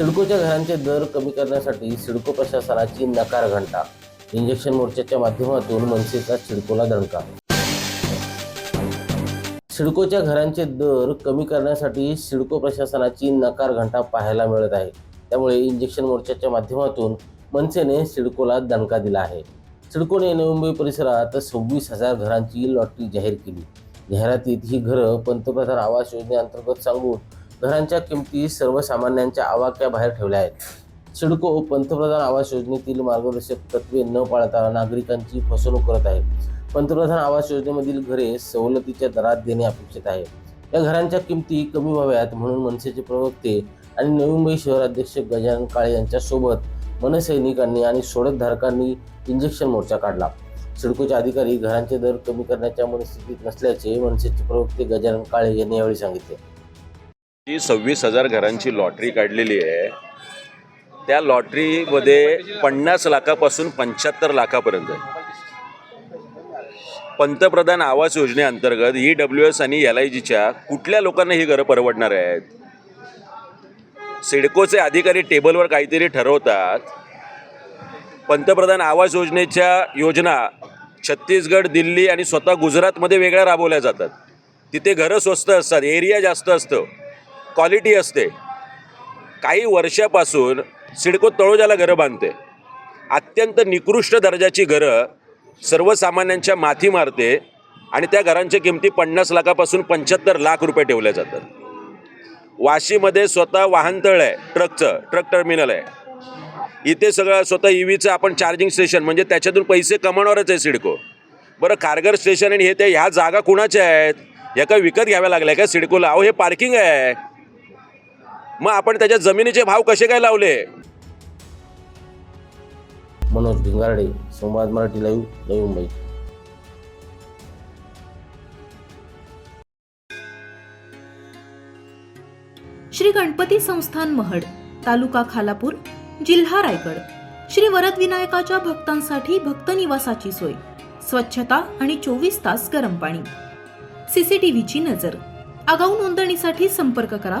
सिडकोच्या घरांचे दर कमी करण्यासाठी सिडको प्रशासनाची नकार घंटा. इंजेक्शन मोर्चाच्या माध्यमातून मनसेचा सिडकोला दणका. सिडकोच्या घरांचे दर कमी करण्यासाठी सिडको प्रशासनाची नकार घंटा पाहायला मिळत आहे. त्यामुळे इंजेक्शन मोर्चाच्या माध्यमातून मनसेने सिडकोला दणका दिला आहे. सिडकोने नवी मुंबई परिसरात सव्वीस हजार घरांची लॉटरी जाहीर केली. जाहिरातीत ही घरं पंतप्रधान आवास योजनेअंतर्गत सांगून घरांच्या किमती सर्वसामान्यांच्या आवाक्याबाहेर ठेवल्या आहेत. सिडको पंतप्रधान आवास योजनेतील मार्गदर्शक तत्वे न पाळता नागरिकांची फसवणूक करत आहे पंतप्रधान आवास योजनेमधील घरे सवलतीच्या दरात देणे अपेक्षित आहे. या घरांच्या किमती कमी व्हाव्यात म्हणून मनसेचे प्रवक्ते आणि नवी मुंबई शहराध्यक्ष गजानन काळे यांच्यासोबत मनसैनिकांनी आणि सोडतधारकांनी इंजेक्शन मोर्चा काढला. सिडकोचे अधिकारी घरांचे दर कमी करण्याच्या मनस्थितीत नसल्याचे मनसेचे प्रवक्ते गजानन काळे यांनी यावेळी सांगितले. जी सव्वीस हजार घरांची लॉटरी काढलेली आहे त्या लॉटरीमध्ये पन्नास लाखापासून पंच्याहत्तर लाखापर्यंत आहे. पंतप्रधान आवास योजनेअंतर्गत ई डब्ल्यू एस आणि एल आय जीच्या कुठल्या लोकांना ही घरं परवडणार आहेत? सिडकोचे अधिकारी टेबलवर काहीतरी ठरवतात. पंतप्रधान आवास योजनेच्या योजना छत्तीसगड दिल्ली आणि स्वतः गुजरातमध्ये वेगळ्या राबवल्या जातात. तिथे घरं स्वस्त असतात एरिया जास्त असतं. क्वालिटी असते. काही वर्षापासून सिडको तळोजाला घरं बांधते. अत्यंत निकृष्ट दर्जाची घरं सर्वसामान्यांच्या माथी मारते आणि त्या घरांच्या किमती पन्नास लाखापासून पंच्याहत्तर लाख रुपये ठेवल्या जातात. वाशीमध्ये स्वतः वाहनतळ आहे ट्रकचं ट्रक टर्मिनल आहे. इथे सगळं स्वतः ई व्हीचं आपण चार्जिंग स्टेशन म्हणजे त्याच्यातून पैसे कमावणारच आहे सिडको. बरं कारगर स्टेशन आणि हे ते ह्या जागा कुणाच्या आहेत? ह्या काय विकत घ्याव्या लागल्या का सिडकोला? अहो हे पार्किंग आहे. मग आपण त्याच्या जमिनीचे भाव कसे काय लावले? मनोज भिंगारडे संवाद मराठी लाईव्ह नवी मुंबई. श्री गणपती संस्थान महड तालुका खालापूर जिल्हा रायगड. श्री वरद विनायकाच्या भक्तांसाठी भक्त निवासाची सोय स्वच्छता आणि चोवीस तास गरम पाणी. सीसीटीव्हीची नजर. आगाऊ नोंदणीसाठी संपर्क करा